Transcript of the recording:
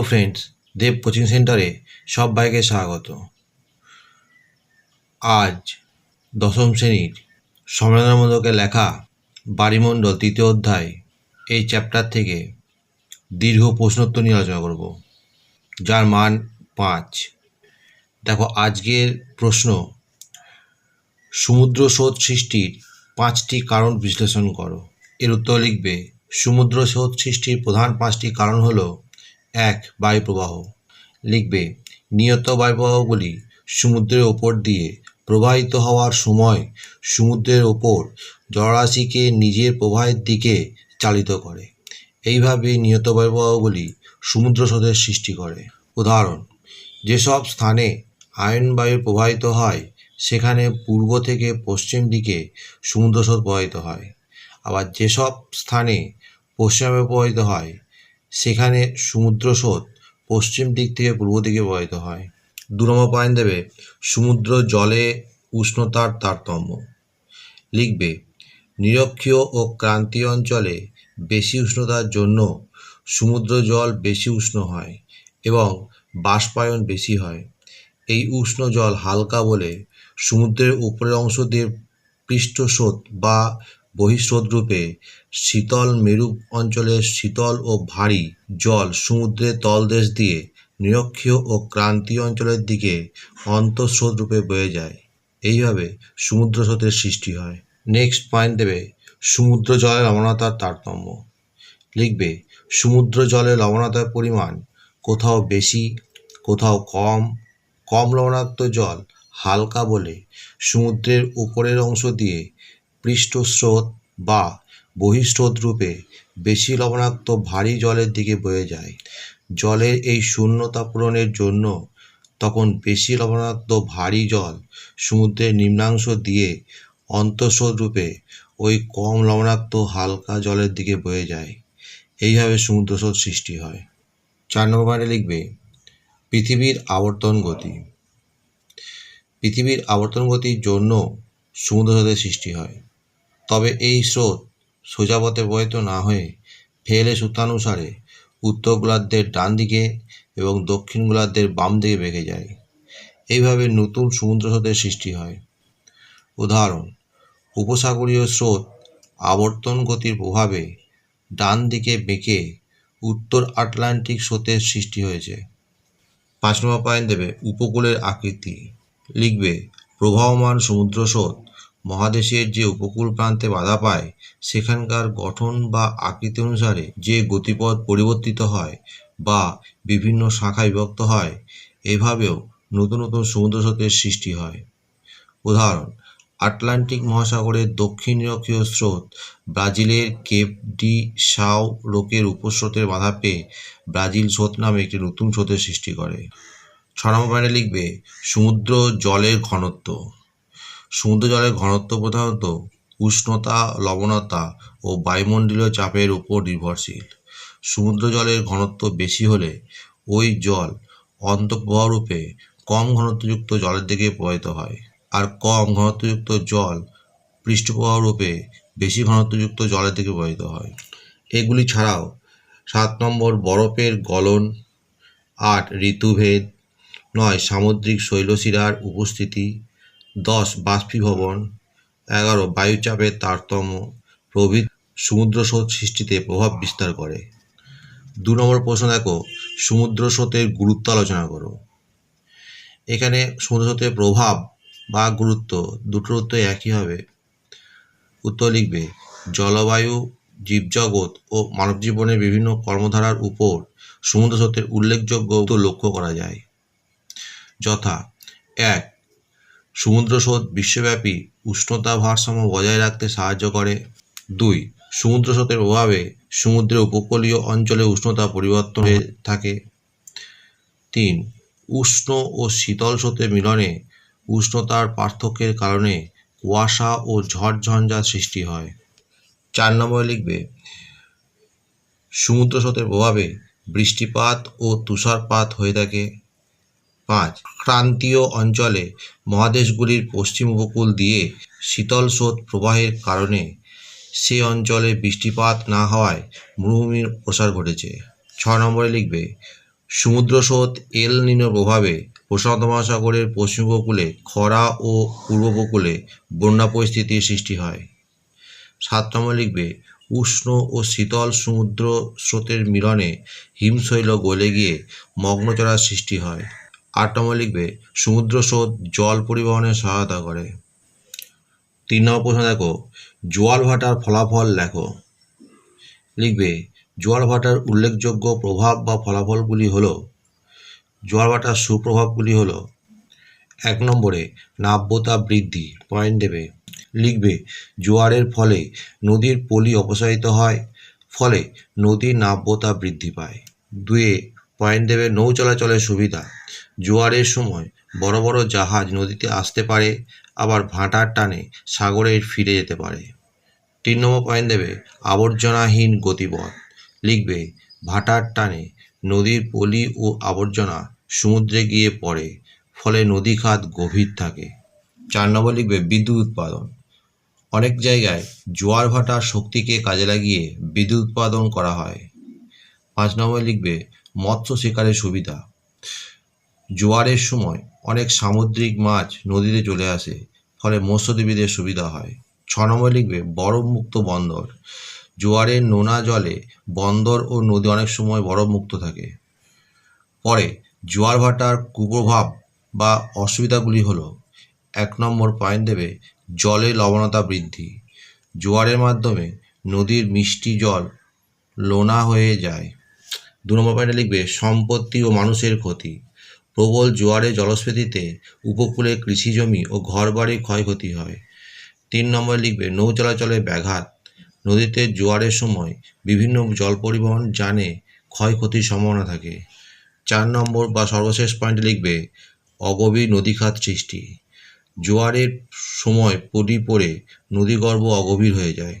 Hello friends দেব coaching সেন্টারে সব বাইকে স্বাগত। আজ দশম শ্রেণির সম্মেলনমূলকে লেখা বাড়িমণ্ডল তৃতীয় অধ্যায় এই চ্যাপ্টার থেকে দীর্ঘ প্রশ্নোত্তর নিয়ে আলোচনা করব, যার মান পাঁচ। দেখো, আজকের প্রশ্ন, সমুদ্র স্রোত সৃষ্টির পাঁচটি কারণ বিশ্লেষণ করো। এর উত্তর লিখবে, সমুদ্র স্রোত সৃষ্টির প্রধান পাঁচটি কারণ হলো এক বায়ুপ্রবাহ। লিখবে, নিয়ত বায়ুপ্রবাহগুলি সমুদ্রের ওপর দিয়ে প্রবাহিত হওয়ার সময় সমুদ্রের ওপর জলরাশিকে নিজের প্রবাহের দিকে চালিত করে। এইভাবে নিয়ত বায়ুপ্রবাহগুলি সমুদ্র স্রোতের সৃষ্টি করে। উদাহরণ, যেসব স্থানে আয়ন বায়ু প্রবাহিত হয়, সেখানে পূর্ব থেকে পশ্চিম দিকে সমুদ্র স্রোত প্রবাহিত হয়। আবার যেসব স্থানে পশ্চিমে প্রবাহিত হয় সেখানে সমুদ্র স্রোত পশ্চিম দিক থেকে পূর্ব দিকে প্রবাহিত হয়। দু পয়েন্ট দেবে, সমুদ্র জলে উষ্ণতার তারতম্য। লিখবে, নিরক্ষীয় ও ক্রান্তীয় অঞ্চলে বেশি উষ্ণতার জন্য সমুদ্র জল বেশি উষ্ণ হয় এবং বাষ্পায়ন বেশি হয়। এই উষ্ণ জল হালকা বলে সমুদ্রের উপরের অংশ দিয়ে পৃষ্ঠস্রোত বা বহিঃস্রোত রূপে শীতল মেরু অঞ্চলের শীতল ও ভারী জল সমুদ্রের তলদেশ দিয়ে নিরক্ষীয় ও ক্রান্তীয় অঞ্চলের দিকে অন্তঃস্রোত রূপে বয়ে যায়। এইভাবে সমুদ্র স্রোতের সৃষ্টি হয়। নেক্সট পয়েন্ট দেবে, সমুদ্র জলের লবণতার তারতম্য। লিখবে, সমুদ্র জলের লবণতার পরিমাণ কোথাও বেশি, কোথাও কম কম লবণাক্ত জল হালকা বলে সমুদ্রের উপরের অংশ দিয়ে পৃষ্ঠস্রোত বা বহিঃস্রোত রূপে বেশি লবণাক্ত ভারী জলের দিকে বয়ে যায়। জলের এই শূন্যতা পূরণের জন্য তখন বেশি লবণাক্ত ভারী জল সমুদ্রের নিম্নাংশ দিয়ে অন্তঃস্রোত রূপে ওই কম লবণাক্ত হালকা জলের দিকে বয়ে যায়। এইভাবে সমুদ্রস্রোত সৃষ্টি হয়। চার নম্বর লিখবে, পৃথিবীর আবর্তন গতি। পৃথিবীর আবর্তন গতির জন্য সমুদ্র স্রোতের সৃষ্টি হয়। তবে এই স্রোত সোজা পথে না হয়ে ফেলে সূত্রানুসারে উত্তর গোলার্ধের ডান দিকে এবং দক্ষিণ গোলার্ধের বাম দিকে বেঁকে যায়। এইভাবে নতুন সমুদ্র স্রোতের সৃষ্টি হয়। উদাহরণ, উপসাগরীয় স্রোত আবর্তন গতির প্রভাবে ডান দিকে বেঁকে উত্তর আটলান্টিক স্রোতের সৃষ্টি হয়েছে। পাঁচ নম্বর পয়েন্ট দেবে উপকূলের আকৃতি। লিখবে প্রবাহমান সমুদ্র স্রোত মহাদেশের যে উপকূল প্রান্তে বাধা পায়, সেখানকার গঠন বা আকৃতি অনুসারে যে গতিপথ পরিবর্তিত হয় বা বিভিন্ন শাখায় বিভক্ত হয়, এভাবেও নতুন নতুন সমুদ্র স্রোতের সৃষ্টি হয়। উদাহরণ, আটলান্টিক মহাসাগরের দক্ষিণ নিরক্ষীয় স্রোত ব্রাজিলের কেপ ডি সাও রোকের উপস্রোতের বাধা পেয়ে ব্রাজিল স্রোত নামে একটি নতুন স্রোতের সৃষ্টি করে। ছ নম্বর লিখবে, সমুদ্র জলের ঘনত্ব। সমুদ্র জলের ঘনত্ব প্রধানত উষ্ণতা, লবণতা ও বায়ুমণ্ডলীয় চাপের উপর নির্ভরশীল। সমুদ্র জলের ঘনত্ব বেশি হলে ওই জল অন্তঃপ্রবাহরূপে কম ঘনত্বযুক্ত জলের দিকে প্রবাহিত হয়, আর কম ঘনত্বযুক্ত জল পৃষ্ঠপ্রবাহ রূপে বেশি ঘনত্বযুক্ত জলের দিকে প্রবাহিত হয়। এগুলি ছাড়াও সাত নম্বর বরফের গলন, আট ঋতুভেদ, নয় সামুদ্রিক শৈলশিরার উপস্থিতি দশ বাষ্পীভবন, এগারো বায়ুচাপের তারতম্য, প্রভৃতি সমুদ্র স্রোত সৃষ্টিতে প্রভাব বিস্তার করে। দু নম্বর প্রশ্ন দেখো সমুদ্র স্রোতের গুরুত্ব আলোচনা করো। এখানে সমুদ্র স্রোতের প্রভাব বা গুরুত্ব দুটোর উত্তর একই হবে। উত্তর লিখবে, জলবায়ু, জীবজগৎ ও মানব জীবনের বিভিন্ন কর্মধারার উপর সমুদ্র স্রোতের উল্লেখযোগ্য লক্ষ্য করা যায়। যথা, এক সমুদ্র স্রোত বিশ্বব্যাপী উষ্ণতা ভারসাম্য বজায় রাখতে সাহায্য করে। দুই সমুদ্র স্রোতের প্রভাবে সমুদ্রের উপকূলীয় অঞ্চলে উষ্ণতা পরিবর্তন হয়ে থাকে। তিন, উষ্ণ ও শীতল স্রোতের মিলনে উষ্ণতার পার্থক্যের কারণে কুয়াশা ও ঝড়ঝঞ্ঝার সৃষ্টি হয়। চার নম্বরে লিখবে সমুদ্র স্রোতের প্রভাবে বৃষ্টিপাত ও তুষারপাত হয়ে থাকে। পাঁচ ক্রান্তীয় অঞ্চলে মহাদেশগুলির পশ্চিম উপকূল দিয়ে শীতল স্রোত প্রবাহের কারণে সে অঞ্চলে বৃষ্টিপাত না হওয়ায় মরুভূমির প্রসার ঘটেছে। ছ নম্বরে লিখবে, সমুদ্র স্রোত এল নিনোর প্রভাবে প্রশান্ত মহাসাগরের পশ্চিম উপকূলে খরা ও পূর্ব উপকূলে বন্যা পরিস্থিতির সৃষ্টি হয়। সাত নম্বর লিখবে, উষ্ণ ও শীতল সমুদ্র স্রোতের মিলনে হিমশৈল গলে গিয়ে মগ্নচড়ার সৃষ্টি হয়। আট নম্বর লিখবে সমুদ্র স্রোত জল পরিবহনে সহায়তা করে। তিন নম্বর প্রশ্ন দেখো, জোয়াল ভাটার ফলাফল লেখো। লিখবে, জোয়াল ভাটার উল্লেখযোগ্য প্রভাব বা ফলাফলগুলি হলো, জোয়াল ভাটার সুপ্রভাবগুলি হলো, এক নম্বরে নাব্যতা বৃদ্ধি পয়েন্ট দেবে। লিখবে, জোয়ারের ফলে নদীর পলি অপসারিত হয়, ফলে নদীর নাব্যতা বৃদ্ধি পায়। দুয়ে পয়েন্ট দেবে নৌ চলাচলের সুবিধা। জোয়ারের সময় বড় বড় জাহাজ নদীতে আসতে পারে, আবার ভাটার টানে সাগরে ফিরে যেতে পারে। তিন নম্বর পয়েন্ট দেবে আবর্জনাহীন গতিপথ। লিখবে, ভাটার টানে নদীর পলি ও আবর্জনা সমুদ্রে গিয়ে পড়ে, ফলে নদী খাত গভীর থাকে। চার নম্বর লিখবে বিদ্যুৎ উৎপাদন। অনেক জায়গায় জোয়ার ভাটার শক্তিকে কাজে লাগিয়ে বিদ্যুৎ উৎপাদন করা হয়। পাঁচ নম্বর লিখবে মৎস্য শিকারের সুবিধা। জোয়ারের সময় অনেক সামুদ্রিক মাছ নদীতে চলে আসে, ফলে মৎস্যজীবীদের সুবিধা হয়। ছ নম্বর লিখবে, বরফমুক্ত বন্দর। জোয়ারের নোনা জলে বন্দর ও নদী অনেক সময় বরফমুক্ত থাকে। পরে, জোয়ার ভাটার কুপ্রভাব বা অসুবিধাগুলি হলো, এক নম্বর পয়েন্ট দেবে, জলে লবণতা বৃদ্ধি। জোয়ারের মাধ্যমে নদীর মিষ্টি জল লোনা হয়ে যায়। দু নম্বর পয়েন্টে লিখবে, সম্পত্তি ও মানুষের ক্ষতি। প্রবল জোয়ারে জলস্ফীতিতে উপকূলে কৃষিজমি ও ঘরবাড়ির ক্ষয়ক্ষতি হয়। তিন নম্বর লিখবে, নৌ চলাচলে ব্যাঘাত। নদীতে জোয়ারের সময় বিভিন্ন জল পরিবহন যানে ক্ষয়ক্ষতির সম্ভাবনা থাকে। চার নম্বর বা সর্বশেষ পয়েন্টে লিখবে, অগভীর নদীখাত সৃষ্টি। জোয়ারের সময় পলি পড়ে নদীগর্ভ অগভীর হয়ে যায়।